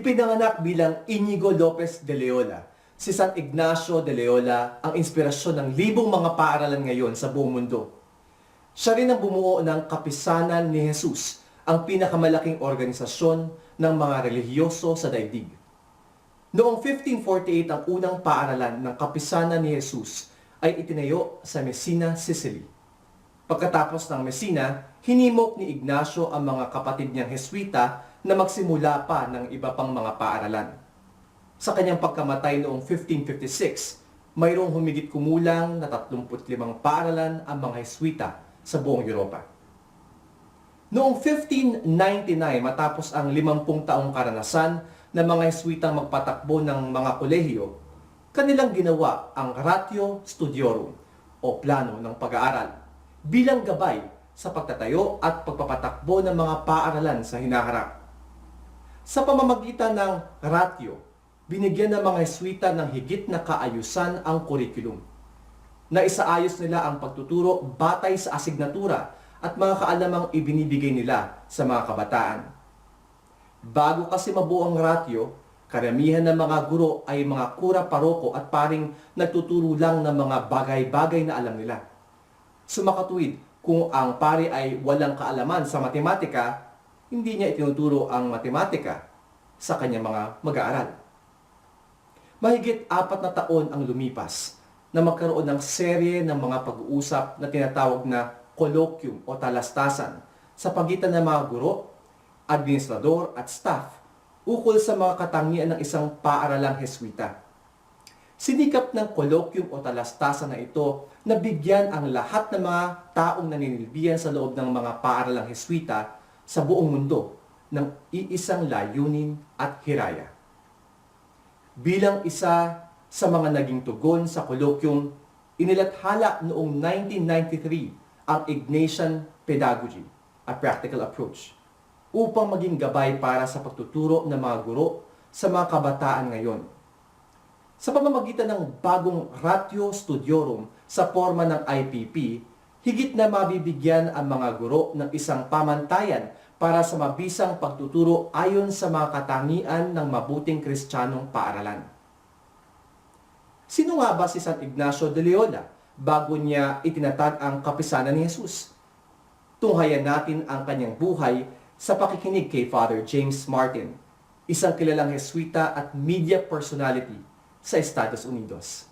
Ipinanganak bilang Inigo Lopez de Leola, si San Ignacio de Leola ang inspirasyon ng libong mga paaralan ngayon sa buong mundo. Siya rin ang bumuo ng Kapisanan ni Jesus, ang pinakamalaking organisasyon ng mga relihiyoso sa daigdig. Noong 1548 ang unang paaralan ng Kapisanan ni Jesus ay itinayo sa Messina, Sicily. Pagkatapos ng Messina, hinimok ni Ignacio ang mga kapatid niyang Heswita na magsimula pa ng iba pang mga paaralan. Sa kanyang pagkamatay noong 1556, mayroong humigit kumulang na 35 paaralan ang mga Heswita sa buong Europa. Noong 1599, matapos ang 50 taong karanasan ng mga Heswitang magpatakbo ng mga kolehiyo, kanilang ginawa ang Ratio Studiorum o plano ng pag-aaral bilang gabay sa pagtatayo at pagpapatakbo ng mga paaralan sa hinaharap. Sa pamamagitan ng ratio, binigyan ng mga Heswita ng higit na kaayusan ang kurikulum. Naisaayos nila ang pagtuturo batay sa asignatura at mga kaalamang ibinibigay nila sa mga kabataan. Bago kasi mabuo ang ratio, karamihan ng mga guro ay mga kura paroko at paring nagtuturo lang ng mga bagay-bagay na alam nila. Sumakatuwid, kung ang pari ay walang kaalaman sa matematika, hindi niya itinuturo ang matematika sa kanyang mga mag-aaral. Mahigit apat na taon ang lumipas na magkaroon ng serye ng mga pag-uusap na tinatawag na colloquium o talastasan sa pagitan ng mga guro, administrador at staff ukol sa mga katangian ng isang paaralang Heswita. Sinikap ng colloquium o talastasan na ito na bigyan ang lahat ng mga taong naninilbihan sa loob ng mga paaralang Heswita sa buong mundo ng iisang layunin at hiraya. Bilang isa sa mga naging tugon sa colloquium, inilathala noong 1993 ang Ignatian Pedagogy, a practical approach, upang maging gabay para sa pagtuturo ng mga guro sa mga kabataan ngayon. Sa pamamagitan ng bagong Ratio Studiorum sa forma ng IPP, higit na mabibigyan ang mga guro ng isang pamantayan para sa mabisang pagtuturo ayon sa mga katangian ng mabuting kristyanong paaralan. Sino nga ba si San Ignacio de Loyola bago niya itinatag ang kapisanan ni Jesus? Tunghayan natin ang kanyang buhay sa pakikinig kay Father James Martin, isang kilalang Jesuita at media personality sa Estados Unidos.